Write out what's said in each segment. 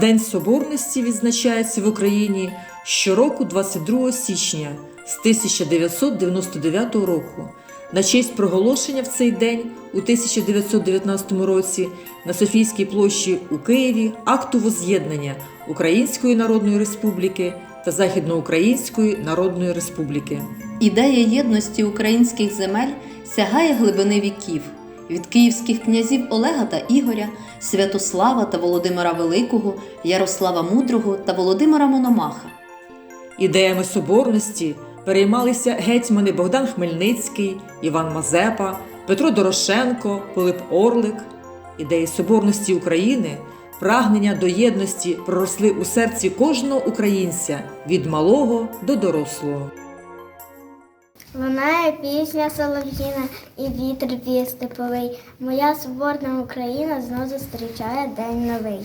День Соборності відзначається в Україні щороку 22 січня з 1999 року. На честь проголошення в цей день у 1919 році на Софійській площі у Києві акту воз'єднання Української Народної Республіки та Західноукраїнської Народної Республіки. Ідея єдності українських земель сягає глибини віків від київських князів Олега та Ігоря, Святослава та Володимира Великого, Ярослава Мудрого та Володимира Мономаха. Ідеями соборності переймалися гетьмани Богдан Хмельницький, Іван Мазепа, Петро Дорошенко, Пилип Орлик. Ідеї соборності України, прагнення до єдності проросли у серці кожного українця від малого до дорослого. Лунає пісня солов'їна і вітер віє степовий. Моя соборна Україна знов зустрічає день новий.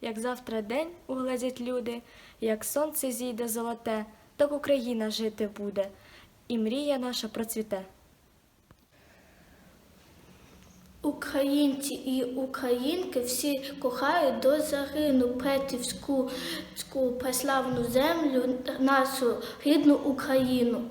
Як завтра день угледять люди, як сонце зійде золоте, так Україна жити буде, і мрія наша процвіте. Українці і українки всі кохають до загину Петівську ску землю, нашу рідну Україну.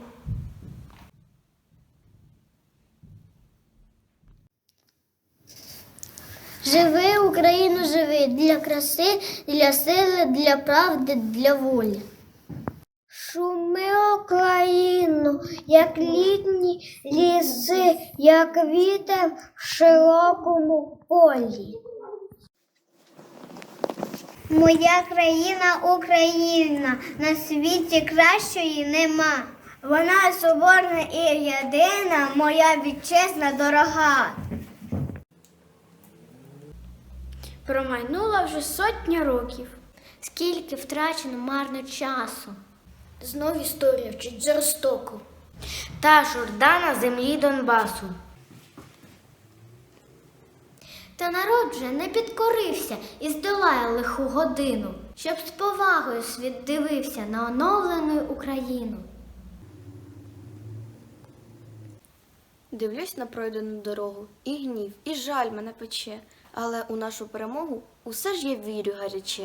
Живи, Україну, живи для краси, для сили, для правди, для волі. Шуми Україну, як літні ліси, як вітер в широкому полі. Моя країна Україна, на світі кращої нема. Вона соборна і єдина, моя вітчизна дорога. Промайнула вже сотня років. Скільки втрачено марно часу. Знов історія вчить жорстоко. Та журда на землі Донбасу. Та народ вже не підкорився і здолає лиху годину, щоб з повагою світ дивився на оновлену Україну. Дивлюсь на пройдену дорогу, і гнів, і жаль мене пече, але у нашу перемогу усе ж я вірю гаряче.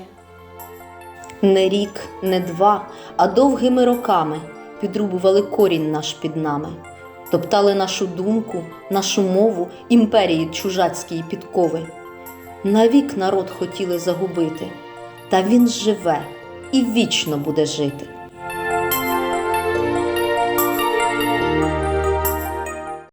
Не рік, не два, а довгими роками підрубували корінь наш під нами, топтали нашу думку, нашу мову, імперії чужацької підкови. Навік народ хотіли загубити, та він живе і вічно буде жити.